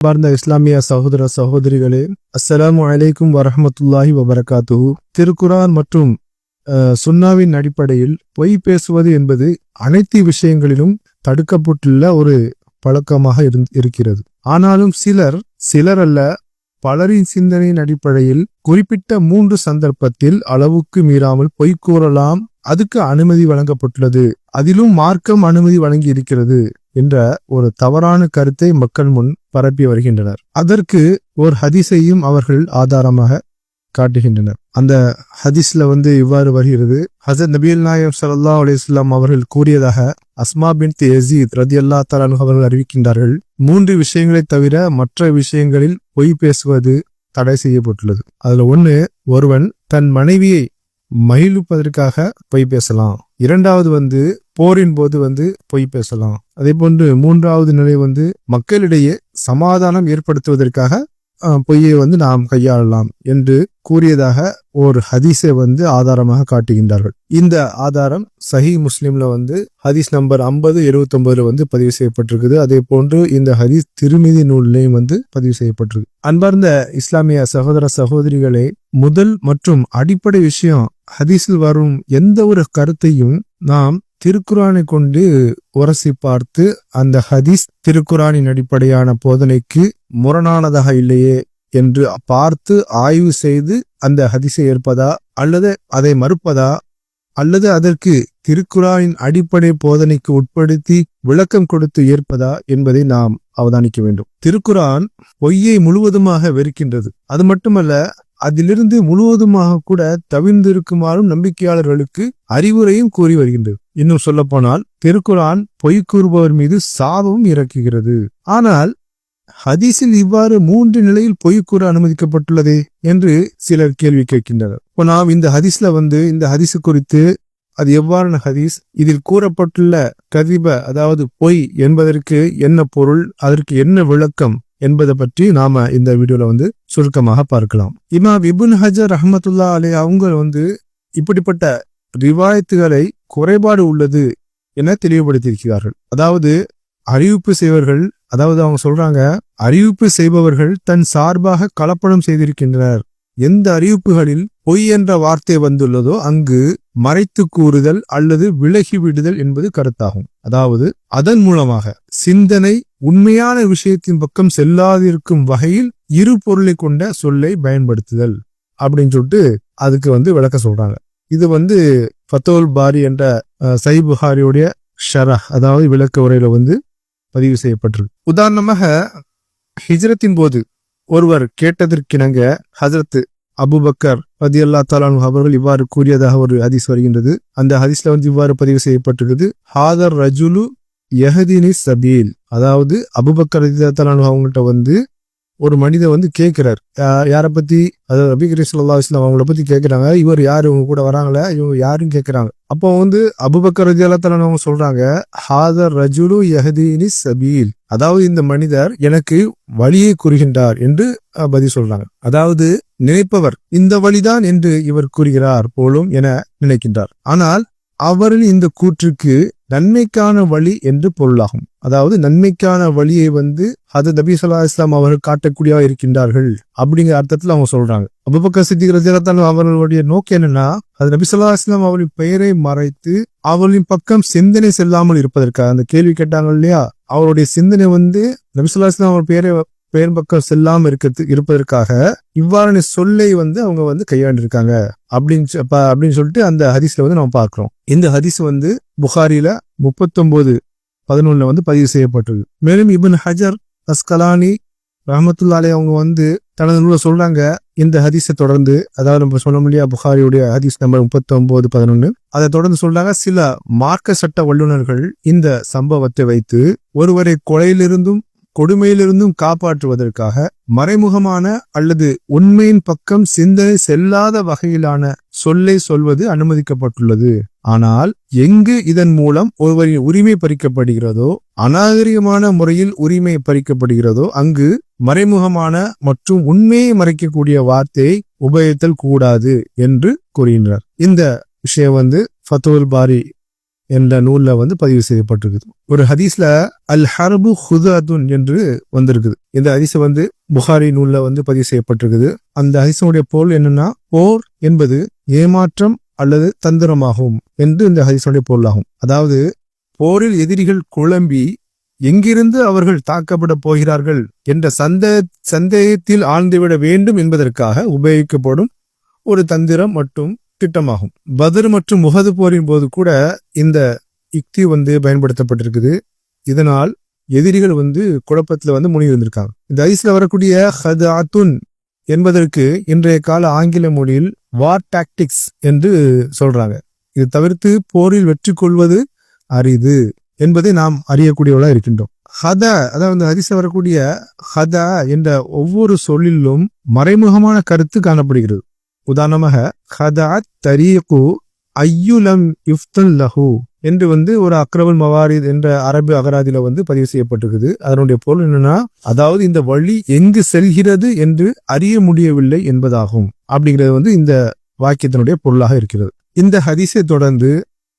பார்ந்த இஸ்லாமிய சகோதர சகோதரிகளே அஸ்ஸலாமு அலைக்கும் வரஹமத்துல்லாஹி வபரகாத்து திருக்குரான் மற்றும் சுன்னாவின் அடிப்படையில் பொய் பேசுவது என்பது அனைத்து விஷயங்களிலும் தடுக்கப்பட்டுள்ள ஒரு பழக்கமாக இருக்கிறது. ஆனாலும் சிலர் சிலர் அல்ல பலரின் சிந்தனையின் அடிப்படையில் குறிப்பிட்ட மூன்று சந்தர்ப்பத்தில் அளவுக்கு மீறாமல் பொய் கூறலாம் அதுக்கு அனுமதி வழங்கப்பட்டுள்ளது. அதிலும் மார்க்கம் அனுமதி வழங்கி இருக்கிறது என்ற ஒரு தவறான கருத்தை மக்கள் முன் பரப்பி வருகின்றனர். அதற்கு ஒரு ஹதிசையும் அவர்கள் ஆதாரமாக காட்டுகின்றனர். அந்த ஹதீஸ்ல வந்து இவ்வாறு வருகிறது. ஹசத் நபியல் நாயம் சல்லா அலிஸ்லாம் அவர்கள் கூறியதாக அஸ்மா பின் ரதி அல்லாஹ் தலானு அவர்கள் அறிவிக்கின்றார்கள் மூன்று விஷயங்களை தவிர மற்ற விஷயங்களில் பொய் பேசுவது தடை செய்யப்பட்டுள்ளது. அதுல ஒண்ணு ஒருவன் தன் மனைவியை மகிழ்விப்பதற்காக பொய் பேசலாம். இரண்டாவது வந்து போரின் போது வந்து பொய் பேசலாம். அதே போன்று மூன்றாவது நிலை வந்து மக்களிடையே சமாதானம் ஏற்படுத்துவதற்காக பொய்யை வந்து நாம் கையாளலாம் என்று கூறியதாக ஒரு ஹதீஸை வந்து ஆதாரமாக காட்டுகின்றார்கள். இந்த ஆதாரம் சஹி முஸ்லிம்ல வந்து ஹதீஸ் நம்பர் ஐம்பது எழுபத்தி வந்து பதிவு செய்யப்பட்டிருக்குது. அதே போன்று இந்த ஹதீஸ் திருமிதி நூல்லையும் வந்து பதிவு செய்யப்பட்டிருக்கு. அன்பார்ந்த இஸ்லாமிய சகோதர சகோதரிகளே முதல் மற்றும் அடிப்படை விஷயம் ஹதீஸில் வரும் எந்த ஒரு கருத்தையும் நாம் திருக்குறானை கொண்டு உரசி பார்த்து அந்த ஹதீஸ் திருக்குறானின் அடிப்படையான போதனைக்கு முரணானதாக இல்லையே என்று பார்த்து ஆய்வு செய்து அந்த ஹதிசை ஏற்பதா அல்லது அதை மறுப்பதா? அல்லது அதற்கு திருக்குறானின் அடிப்படை போதனைக்கு உட்படுத்தி விளக்கம் கொடுத்து ஏற்பதா என்பதை நாம் அவதானிக்க வேண்டும். திருக்குரான் பொய்யை முழுவதுமாக வெறுக்கின்றது. அது மட்டுமல்ல அதிலிருந்து முழுவதுமாக கூட தவிர்ந்திருக்குமாறும் நம்பிக்கையாளர்களுக்கு அறிவுரையும் கூறி வருகின்றது. இன்னும் சொல்ல போனால் திருக்குரான் பொய் கூறுபவர் மீது சாபமும் இறக்குகிறது. ஆனால் ஹதீஸில் இவ்வாறு மூன்று நிலையில் பொய் கூற அனுமதிக்கப்பட்டுள்ளதே என்று சிலர் கேள்வி கேட்கின்றனர். இப்போ நாம் இந்த ஹதீஸ்ல வந்து இந்த ஹதீஸ் குறித்து அது எவ்வாறான ஹதீஸ்? இதில் கூறப்பட்டுள்ள கதிப அதாவது பொய் என்பதற்கு என்ன பொருள்? அதற்கு என்ன விளக்கம்? என்பதை பற்றி நாம இந்த வீடியோல வந்து சுருக்கமாக பார்க்கலாம். இமா விபுன் ஹஜர் ரஹமத்துல்லா அலே அவங்க வந்து இப்படிப்பட்ட ரிவாயத்துகளை குறைபாடு உள்ளது என தெளிவுபடுத்தியிருக்கிறார்கள். அதாவது அறிவிப்பு செய்வர்கள் அதாவது அவங்க சொல்றாங்க அறிவிப்பு செய்பவர்கள் தன் சார்பாக கலப்படம் செய்திருக்கின்றனர். எந்த அறிவிப்புகளில் பொய் என்ற வார்த்தை வந்துள்ளதோ அங்கு மறைத்து கூறுதல் அல்லது விலகி விடுதல் என்பது கருத்தாகும். அதாவது அதன் மூலமாக சிந்தனை உண்மையான விஷயத்தின் பக்கம் செல்லாதிருக்கும் வகையில் இரு பொருளை கொண்ட சொல்லை பயன்படுத்துதல் அப்படின்னு சொல்லிட்டு அதுக்கு வந்து விளக்க சொல்றாங்க. இது வந்து ஃபத்தோல் பாரி என்ற சை புகாரியுடைய ஷரஹ் அதாவது விளக்க உரையில வந்து பதிவு செய்யப்பட்டிருக்கு. உதாரணமாக ஹிஜ்ரத்தின் போது ஒருவர் கேட்டதற்கிணங்க ஹஜரத் அபுபக்கர் ரதி அல்லா தாலான் அவர்கள் இவ்வாறு கூறியதாக ஒரு ஹதீஸ் வருகின்றது. அந்த ஹதீஸ்ல வந்து இவ்வாறு பதிவு செய்யப்பட்டிருக்குது. ஹாதர் ரஜுலு யஹதினி சபீல். அதாவது அபுபக்கர் ரதி தாலான் அவங்கள்ட்ட வந்து ஒரு மனிதர் வந்து கேட்கிறார். யாரை பத்தி? அதாவது ரபி கரீம் இஸ்லாம் அவங்கள பத்தி கேட்கிறாங்க. இவர் யாரு? இவங்க கூட வராங்களே? இவங்க யாருன்னு கேட்கிறாங்க. அப்போ வந்து அபுபக்கர் ரதி அல்லா அவங்க சொல்றாங்க ஹாதர் ரஜுலு யஹதீனி சபீல் அதாவது இந்த மனிதர் எனக்கு வழியை கூறுகின்றார் என்று பதில் சொல்றாங்க. அதாவது நினைப்பவர் இந்த வழிதான் என்று இவர் கூறுகிறார் போலும் என நினைக்கின்றார். ஆனால் அவரின் இந்த கூற்றுக்கு நன்மைக்கான வழி என்று பொருளாகும். அதாவது நன்மைக்கான வழியை வந்து அது நபி சொல்லா இஸ்லாம் அவர்கள் காட்டக்கூடியவா இருக்கின்றார்கள் அப்படிங்கிற அர்த்தத்துல அவங்க சொல்றாங்க. அபுபக்கர் சித்திக் ரஜினத்தான் அவர்களுடைய நோக்கம் என்னன்னா அது நபி சொல்லா இஸ்லாம் அவரின் பெயரை மறைத்து அவர்களின் பக்கம் சிந்தனை செல்லாமல் இருப்பதற்காக அந்த கேள்வி கேட்டாங்க இல்லையா? அவருடைய சிந்தனை வந்து நபி சொல்லா இஸ்லாம் அவர் பெயரை பேர் பக்கம் செல்லாம இருக்கிறது இருப்பதற்காக இவ்வாறான சொல்லை வந்து அவங்க வந்து கையாண்டிருக்காங்க. அப்படின்னு சொ- அப்படின்னு சொல்லிட்டு அந்த ஹதீஸ்ல வந்து நம்ம பார்க்கிறோம். இந்த ஹதீஸ் வந்து புகாரில முப்பத்தொன்பது பதினொன்னுல வந்து பதிவு செய்யப்பட்டது. மேலும் இபின் ஹஜர் அஸ்கலானி ரஹமத்துல்லாலே அவங்க வந்து தனது நூலை சொல்றாங்க. இந்த ஹதீஸை தொடர்ந்து அதாவது நம்ம சொல்ல முடியா புகாரியுடைய ஹதீஸ் நம்பர் முப்பத்தொன்பது பதினொன்னு அதை தொடர்ந்து சொல்றாங்க. சில மார்க்க சட்ட வல்லுநர்கள் இந்த சம்பவத்தை வைத்து ஒருவரை கொலையிலிருந்தும் கொடுமையிலிருந்தும் காப்பாற்றுவதற்காக மறைமுகமான அல்லது உண்மையின் பக்கம் சிந்தனை செல்லாத வகையிலான சொல்லை சொல்வது அனுமதிக்கப்பட்டுள்ளது. ஆனால் எங்கு இதன் மூலம் ஒருவரின் உரிமை பறிக்கப்படுகிறதோ அநாகரிகமான முறையில் உரிமை பறிக்கப்படுகிறதோ அங்கு மறைமுகமான மற்றும் உண்மையை மறைக்கக்கூடிய வார்த்தையை உபயோகித்தல் கூடாது என்று கூறுகின்றார். இந்த விஷயம் வந்து ஃபத்துல் பாரி என்ற நூல்ல வந்து பதிவு செய்யப்பட்டிருக்குது. ஒரு ஹதீஸ்ல அல் ஹர்பு ஹுதாதுன் என்று வந்திருக்குது. இந்த ஹதீஸ் வந்து புகாரி நூல்ல வந்து பதிவு செய்யப்பட்டிருக்குது. அந்த ஹதீஸனுடைய பொருள் என்னன்னா போர் என்பது ஏமாற்றம் அல்லது தந்திரமாகும் என்று இந்த ஹதீஸனுடைய பொருளாகும். அதாவது போரில் எதிரிகள் குழம்பி எங்கிருந்து அவர்கள் தாக்கப்பட போகிறார்கள் என்ற சந்த சந்தேகத்தில் ஆழ்ந்துவிட வேண்டும் என்பதற்காக உபயோகிக்கப்படும் ஒரு தந்திரம் மற்றும் திட்டமாகும். பதர் மற்றும் முகது போரின் போது கூட இந்த யுக்தி வந்து பயன்படுத்தப்பட்டிருக்குது. இதனால் எதிரிகள் வந்து குழப்பத்தில் வந்து முனி இருந்திருக்காங்க இந்த ஐஸ்ல வரக்கூடிய ஹதாத்துன் என்பதற்கு இன்றைய கால ஆங்கில மொழியில் வார் டாக்டிக்ஸ் என்று சொல்றாங்க. இது தவிர்த்து போரில் வெற்றி கொள்வது அரிது என்பதை நாம் அறியக்கூடியவளா இருக்கின்றோம். ஹத அதாவது ஹரிச வரக்கூடிய ஹத என்ற ஒவ்வொரு சொல்லிலும் மறைமுகமான கருத்து காணப்படுகிறது. உதாரணமாக ஹதா தரீகு ஐயுலம் இஃப்தல் லஹு என்று வந்து ஒரு அக்ரவல் மவாரித் என்ற அரபு அகராதியில வந்து பதிவு செய்யப்பட்டிருக்குது. அதனுடைய பொருள் என்னன்னா அதாவது இந்த வழி எங்கு செல்கிறது என்று அறிய முடியவில்லை என்பதாகும். அப்படிங்கிறது வந்து இந்த வாக்கியத்தினுடைய பொருளாக இருக்கிறது. இந்த ஹதீஸை தொடர்ந்து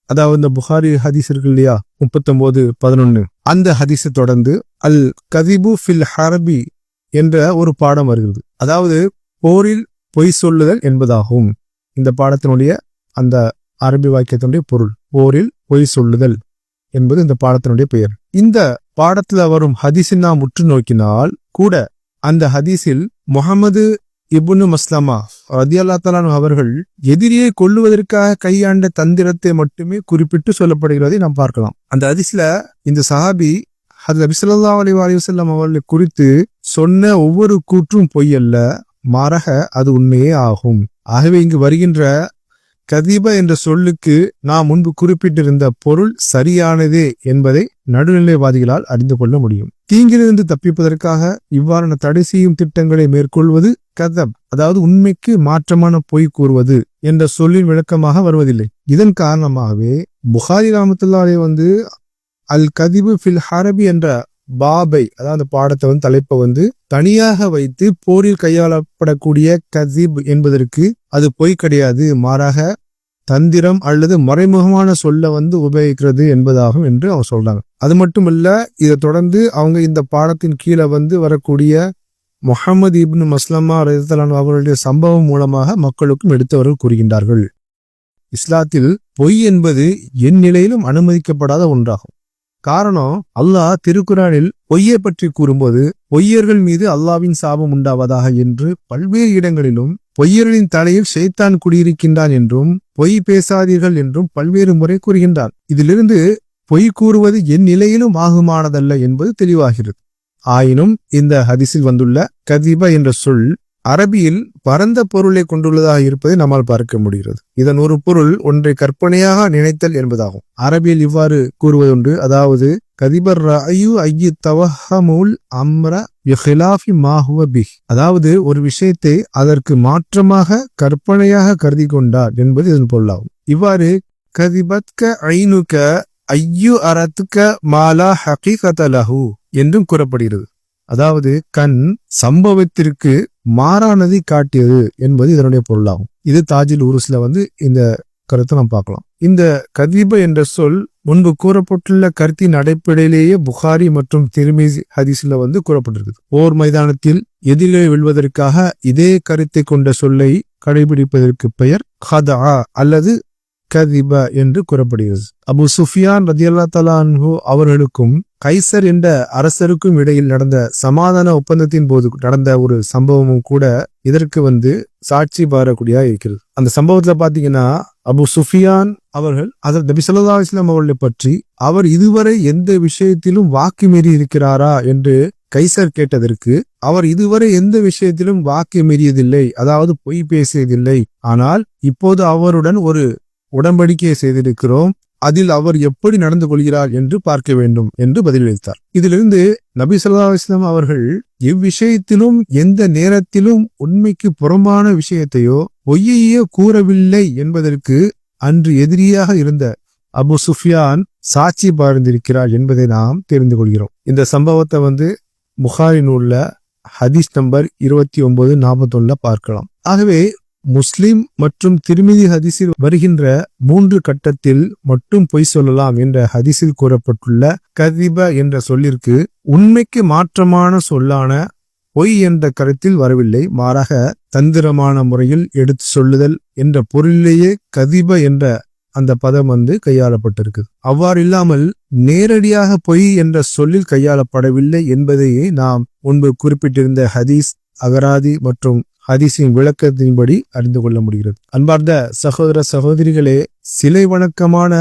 அதாவது இந்த புகாரி ஹதீஸ் இருக்கு இல்லையா முப்பத்தொன்பது பதினொன்னு அந்த ஹதீஸை தொடர்ந்து அல் கதிபு ஃபில் ஹரபி என்ற ஒரு பாடம் வருகிறது. அதாவது போரில் பொய் சொல்லுதல் என்பதாகும். இந்த பாடத்தினுடைய அந்த அரபி வாக்கியத்தினுடைய பொருள் போரில் பொய் சொல்லுதல் என்பது இந்த பாடத்தினுடைய பெயர். இந்த பாடத்துல வரும் ஹதீஸை நாம் உற்று நோக்கினால் கூட அந்த ஹதீஸில் முகமது இபுனு மஸ்லமா ரதியல்லா தலான் அவர்கள் எதிரியை கொள்ளுவதற்காக கையாண்ட தந்திரத்தை மட்டுமே குறிப்பிட்டு சொல்லப்படுகிறதை நாம் பார்க்கலாம். அந்த ஹதீஸ்ல இந்த சஹாபி அது நபிசல்லா அலி அலிவசல்லாம் அவர்களை குறித்து சொன்ன ஒவ்வொரு கூற்றும் பொய் அல்ல மாறாக அது உண்மையே ஆகும். ஆகவே இங்கு வருகின்ற கதீப என்ற சொல்லுக்கு நாம் முன்பு குறிப்பிட்டிருந்த பொருள் சரியானதே என்பதை நடுநிலைவாதிகளால் அறிந்து கொள்ள முடியும். தீங்கிலிருந்து தப்பிப்பதற்காக இவ்வாறான தடை செய்யும் திட்டங்களை மேற்கொள்வது கதப் அதாவது உண்மைக்கு மாற்றமான பொய் கூறுவது என்ற சொல்லின் விளக்கமாக வருவதில்லை. இதன் காரணமாகவே புகாரி ராமத்துல்லாலே வந்து அல் கதிபு ஃபில் ஹரபி என்ற பாபை அதாவது அந்த பாடத்தை வந்து தலைப்பை வந்து தனியாக வைத்து போரில் கையாளப்படக்கூடிய கதிப் என்பதற்கு அது பொய் கிடையாது. மாறாக தந்திரம் அல்லது மறைமுகமான சொல்ல வந்து உபயோகிக்கிறது என்பதாகும் என்று அவங்க சொல்றாங்க. அது மட்டுமல்ல இதை தொடர்ந்து அவங்க இந்த பாடத்தின் கீழே வந்து வரக்கூடிய முகமது இப்னு மஸ்லமா ரஹலான் அவர்களுடைய சம்பவம் மூலமாக மக்களுக்கும் எடுத்தவர்கள் கூறுகின்றார்கள். இஸ்லாத்தில் பொய் என்பது என் நிலையிலும் அனுமதிக்கப்படாத ஒன்றாகும். காரணம் அல்லாஹ் திருக்குறானில் பொய்யை பற்றி கூறும்போது பொய்யர்கள் மீது அல்லாவின் சாபம் உண்டாவதாக என்று பல்வேறு இடங்களிலும் பொய்யர்களின் தலையில் ஷைத்தான் குடியிருக்கின்றான் என்றும் பொய் பேசாதீர்கள் என்றும் பல்வேறு முறை கூறுகின்றான். இதிலிருந்து பொய் கூறுவது என் நிலையிலும் ஆகுமானதல்ல என்பது தெளிவாகிறது. ஆயினும் இந்த ஹதிசில் வந்துள்ள கதிப என்ற சொல் அரபியில் பரந்த பொருளை கொண்டுள்ளதாக இருப்பதை நம்மால் பார்க்க முடிகிறது. இதன் ஒரு பொருள் ஒன்றை கற்பனையாக நினைத்தல் என்பதாகும். அரபியில் இவ்வாறு கூறுவதுண்டு அதாவது கதிபர் ரயு ஐயு தவஹமுல் அம்ர ஹிலாஃபி மாஹுவ பிஹ். அதாவது ஒரு விஷயத்தை அதற்கு மாற்றமாக கற்பனையாக கருதி கொண்டார் என்பது இதன் பொருளாகும். இவ்வாறு கதிபத்க ஐனுக ஐயு அரத்துக்க மாலா ஹகீகதலஹு என்றும் கூறப்படுகிறது. அதாவது கண் சம்பவத்திற்கு மாறானதை காட்டியது என்பது இதனுடைய பொருளாகும். இது தாஜில் உருசில வந்து இந்த கருத்தை நாம் பார்க்கலாம். இந்த கதீப என்ற சொல் முன்பு கூறப்பட்டுள்ள கருத்தின் அடிப்படையிலேயே புகாரி மற்றும் திருமிசி ஹதீஸ்ல வந்து கூறப்பட்டிருக்குது. போர் மைதானத்தில் எதிரே வெல்வதற்காக இதே கருத்தை கொண்ட சொல்லை கடைபிடிப்பதற்கு பெயர் ஹதா அல்லது கதிப என்று கூறப்படுகிறது. அபு சுஃபியான் ரதியல்லா தலான்ஹு அவர்களுக்கும் கைசர் என்ற அரசருக்கும் இடையில் நடந்த சமாதான ஒப்பந்தத்தின் போது நடந்த ஒரு சம்பவமும் கூட இதற்கு வந்து சாட்சி பாரக்கூடியா இருக்கிறது. அந்த சம்பவத்துல பாத்தீங்கன்னா அபு சுஃபியான் அவர்கள் அதர் நபி சொல்லா இஸ்லாம் அவர்களை பற்றி அவர் இதுவரை எந்த விஷயத்திலும் வாக்கு மீறி இருக்கிறாரா என்று கைசர் கேட்டதற்கு அவர் இதுவரை எந்த விஷயத்திலும் வாக்கு மீறியதில்லை அதாவது பொய் பேசியதில்லை. ஆனால் இப்போது அவருடன் ஒரு உடன்படிக்கையை செய்திருக்கிறோம். அதில் அவர் எப்படி நடந்து கொள்கிறார் என்று பார்க்க வேண்டும் என்று பதிலளித்தார். இதிலிருந்து நபி சொல்லா இஸ்லாம் அவர்கள் இவ்விஷயத்திலும் எந்த நேரத்திலும் உண்மைக்கு புறம்பான விஷயத்தையோ பொய்யையோ கூறவில்லை என்பதற்கு அன்று எதிரியாக இருந்த அபு சுஃபியான் சாட்சி பார்ந்திருக்கிறார் என்பதை நாம் தெரிந்து கொள்கிறோம். இந்த சம்பவத்தை வந்து முகாரின் உள்ள ஹதீஸ் நம்பர் இருபத்தி ஒன்பது நாற்பத்தொன்னுல பார்க்கலாம். ஆகவே முஸ்லிம் மற்றும் திருமிதி ஹதிசில் வருகின்ற மூன்று கட்டத்தில் மட்டும் பொய் சொல்லலாம் என்ற ஹதிசில் கூறப்பட்டுள்ள கதிப என்ற சொல்லிற்கு உண்மைக்கு மாற்றமான சொல்லான பொய் என்ற கருத்தில் வரவில்லை. மாறாக தந்திரமான முறையில் எடுத்து சொல்லுதல் என்ற பொருளிலேயே கதிப என்ற அந்த பதம் வந்து கையாளப்பட்டிருக்குது. அவ்வாறு இல்லாமல் நேரடியாக பொய் என்ற சொல்லில் கையாளப்படவில்லை என்பதையே நாம் முன்பு குறிப்பிட்டிருந்த ஹதீஸ் அகராதி மற்றும் ஹதீஸின் விளக்கத்தின்படி அறிந்து கொள்ள முடிகிறது. அன்பார்ந்த சகோதர சகோதரிகளே சிலை வணக்கமான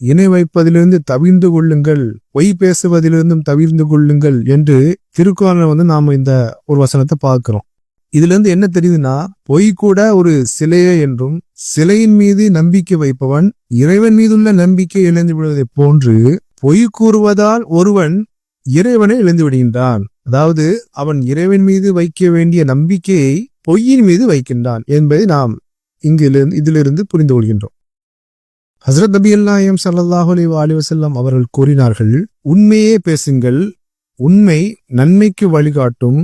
இணை வைப்பதிலிருந்து தவிர்ந்து கொள்ளுங்கள் பொய் பேசுவதிலிருந்தும் தவிர்ந்து கொள்ளுங்கள் என்று திருக்குறளை வந்து நாம இந்த ஒரு வசனத்தை பார்க்கிறோம். இதுல இருந்து என்ன தெரியுதுன்னா பொய் கூட ஒரு சிலையே என்றும் சிலையின் மீது நம்பிக்கை வைப்பவன் இறைவன் மீதுள்ள நம்பிக்கை இழந்து விடுவதை போன்று பொய் கூறுவதால் ஒருவன் இறைவனை இழந்து விடுகின்றான். அதாவது அவன் இறைவன் மீது வைக்க வேண்டிய நம்பிக்கையை பொய்யின் மீது வைக்கின்றான் என்பதை நாம் இங்கிலிருந்து இதிலிருந்து புரிந்து கொள்கின்றோம். ஹசரத் நபி அல்லாயம் சல்லாஹ் அலி அலி வசல்லம் அவர்கள் கூறினார்கள் உண்மையே பேசுங்கள் உண்மை நன்மைக்கு வழிகாட்டும்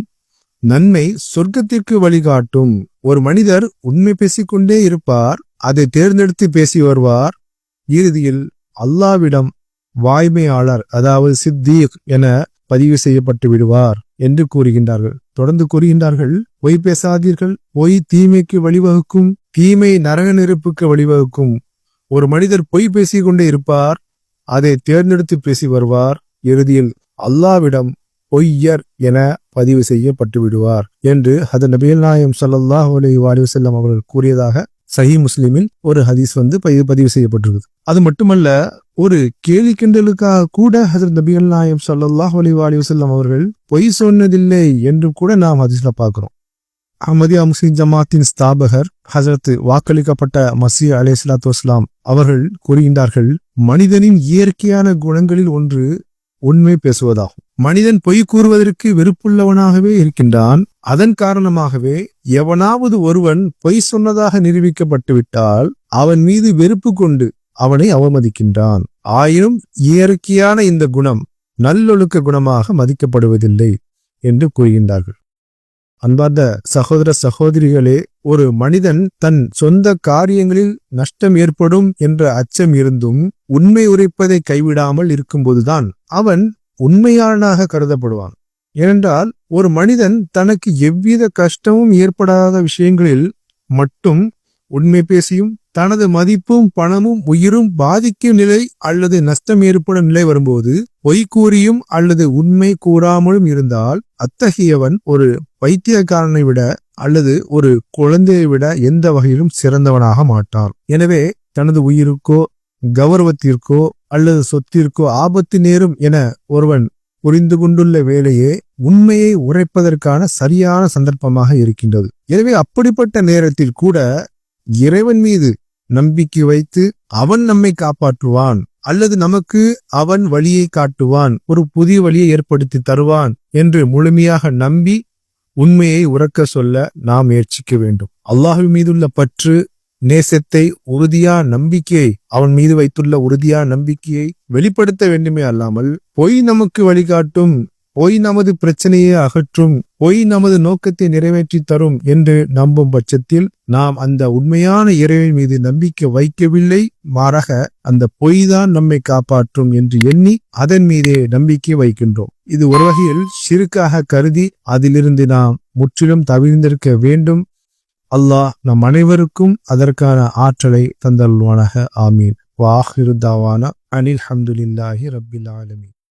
நன்மை சொர்க்கத்திற்கு வழிகாட்டும். ஒரு மனிதர் உண்மை பேசிக்கொண்டே இருப்பார் அதை தேர்ந்தெடுத்து பேசி வருவார். இறுதியில் அல்லாவிடம் வாய்மையாளர் அதாவது சித்தீக் என பதிவு செய்யப்பட்டு விடுவார் என்று கூறுகின்றார்கள். தொடர்ந்து கூறுகின்றார்கள் பொய் பேசாதீர்கள். பொய் தீமைக்கு வழிவகுக்கும். தீமை நரக நெருப்புக்கு வழிவகுக்கும். ஒரு மனிதர் பொய் பேசிக்கொண்டே இருப்பார். அதை தேர்ந்தெடுத்து பேசி வருவார். இறுதியில் அல்லாவிடம் பொய்யர் என பதிவு செய்யப்பட்டு விடுவார் என்று ஹத நபியல் நாயம் சல்லாஹ் அலி வசல்லம் அவர்கள் கூறியதாக சஹி முஸ்லிமில் ஒரு ஹதீஸ் வந்து பதிவு செய்யப்பட்டிருக்குது. அது மட்டுமல்ல ஒரு கேலி கிண்டலுக்காக கூட ஹசரத் நபிகள் நாயம் சல்லாஹ் அலி அலி வசல்லம் அவர்கள் பொய் சொன்னதில்லை என்று கூட நாம் ஹதீஸ்ல பாக்குறோம் அஹமதியா முஸ்லிம் ஜமாத்தின் ஸ்தாபகர் ஹசரத் வாக்களிக்கப்பட்ட மசி அலே சலாத்து வஸ்லாம் அவர்கள் கூறுகின்றார்கள் மனிதனின் இயற்கையான குணங்களில் ஒன்று உண்மை பேசுவதாகும். மனிதன் பொய் கூறுவதற்கு வெறுப்புள்ளவனாகவே இருக்கின்றான். அதன் காரணமாகவே எவனாவது ஒருவன் பொய் சொன்னதாக நிரூபிக்கப்பட்டு விட்டால் அவன் மீது வெறுப்பு கொண்டு அவனை அவமதிக்கின்றான். ஆயினும் இயற்கையான இந்த குணம் நல்லொழுக்க குணமாக மதிக்கப்படுவதில்லை என்று கூறுகின்றார்கள். அன்பார்ந்த சகோதர சகோதரிகளே ஒரு மனிதன் தன் சொந்த காரியங்களில் நஷ்டம் ஏற்படும் என்ற அச்சம் இருந்தும் உண்மை உரைப்பதை கைவிடாமல் இருக்கும்போதுதான் அவன் உண்மையாளனாக கருதப்படுவான். ஏனென்றால் ஒரு மனிதன் தனக்கு எவ்வித கஷ்டமும் ஏற்படாத விஷயங்களில் மட்டும் உண்மை பேசியும் தனது மதிப்பும் பணமும் உயிரும் பாதிக்கும் நிலை அல்லது நஷ்டம் ஏற்படும் நிலை வரும்போது பொய் கூறியும் அல்லது உண்மை கூறாமலும் இருந்தால் அத்தகையவன் ஒரு வைத்தியக்காரனை விட அல்லது ஒரு குழந்தையை விட எந்த வகையிலும் சிறந்தவனாக மாட்டான். எனவே தனது உயிருக்கோ கௌரவத்திற்கோ அல்லது சொத்திற்கோ ஆபத்து நேரும் என ஒருவன் புரிந்து கொண்டுள்ள வேலையே உண்மையை உரைப்பதற்கான சரியான சந்தர்ப்பமாக இருக்கின்றது. எனவே அப்படிப்பட்ட நேரத்தில் கூட இறைவன் மீது நம்பிக்கை வைத்து அவன் நம்மை காப்பாற்றுவான் அல்லது நமக்கு அவன் வழியை காட்டுவான் ஒரு புதிய வழியை ஏற்படுத்தி தருவான் என்று முழுமையாக நம்பி உண்மையை உறக்க சொல்ல நாம் முயற்சிக்க வேண்டும். அல்லாஹு மீதுள்ள பற்று நேசத்தை உறுதியா நம்பிக்கையை அவன் மீது வைத்துள்ள உறுதியா நம்பிக்கையை வெளிப்படுத்த வேண்டுமே அல்லாமல் பொய் நமக்கு வழிகாட்டும் பொய் நமது பிரச்சனையை அகற்றும் பொய் நமது நோக்கத்தை நிறைவேற்றி தரும் என்று நம்பும் பட்சத்தில் நாம் அந்த உண்மையான இறைவன் மீது நம்பிக்கை வைக்கவில்லை மாறாக அந்த பொய் தான் நம்மை காப்பாற்றும் என்று எண்ணி அதன் மீதே நம்பிக்கை வைக்கின்றோம். இது ஒரு வகையில் சிறுக்காக கருதி அதிலிருந்து நாம் முற்றிலும் தவிர்ந்திருக்க வேண்டும். அல்லாஹ் நம் அனைவருக்கும் அதற்கான ஆற்றலை தந்தல்வானாக ஆமீன். வாஹிருதாவான அனில் ஹம்துலில்லாஹி ரபில் ஆலமீன்.